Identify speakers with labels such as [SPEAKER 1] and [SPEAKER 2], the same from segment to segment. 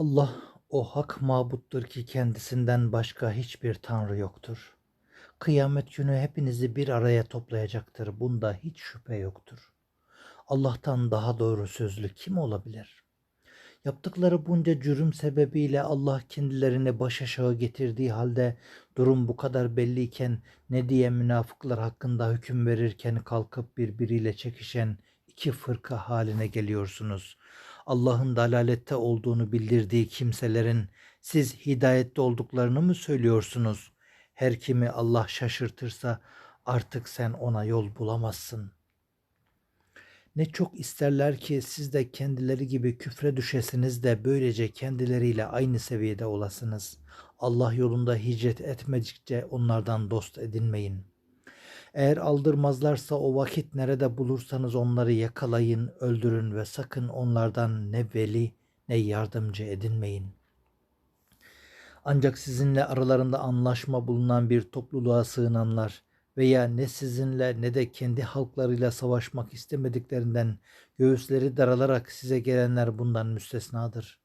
[SPEAKER 1] Allah o hak mabuttur ki kendisinden başka hiçbir tanrı yoktur. Kıyamet günü hepinizi bir araya toplayacaktır. Bunda hiç şüphe yoktur. Allah'tan daha doğru sözlü kim olabilir? Yaptıkları bunca cürüm sebebiyle Allah kendilerini baş aşağı getirdiği halde durum bu kadar belliyken ne diye münafıklar hakkında hüküm verirken kalkıp birbiriyle çekişen iki fırka haline geliyorsunuz. Allah'ın dalalette olduğunu bildirdiği kimselerin siz hidayette olduklarını mı söylüyorsunuz? Her kimi Allah şaşırtırsa artık sen ona yol bulamazsın.'' Ne çok isterler ki siz de kendileri gibi küfre düşesiniz de böylece kendileriyle aynı seviyede olasınız. Allah yolunda hicret etmedikçe onlardan dost edinmeyin. Eğer aldırmazlarsa o vakit nerede bulursanız onları yakalayın, öldürün ve sakın onlardan ne veli ne yardımcı edinmeyin. Ancak sizinle aralarında anlaşma bulunan bir topluluğa sığınanlar, veya ne sizinle ne de kendi halklarıyla savaşmak istemediklerinden göğüsleri daralarak size gelenler bundan müstesnadır.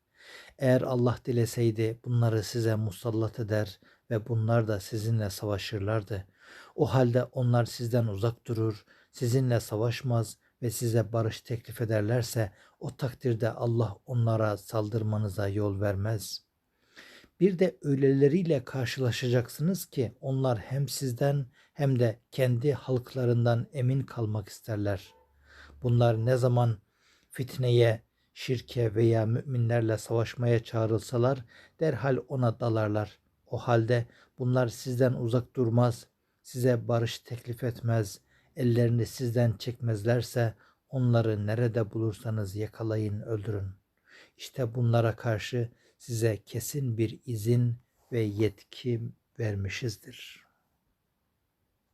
[SPEAKER 1] Eğer Allah dileseydi bunları size musallat eder ve bunlar da sizinle savaşırlardı. O halde onlar sizden uzak durur, sizinle savaşmaz ve size barış teklif ederlerse o takdirde Allah onlara saldırmanıza yol vermez.'' Bir de öyleleriyle karşılaşacaksınız ki onlar hem sizden hem de kendi halklarından emin kalmak isterler. Bunlar ne zaman fitneye, şirke veya müminlerle savaşmaya çağrılsalar derhal ona dalarlar. O halde bunlar sizden uzak durmaz, size barış teklif etmez, ellerini sizden çekmezlerse onları nerede bulursanız yakalayın, öldürün. İşte bunlara karşı size kesin bir izin ve yetki vermişizdir.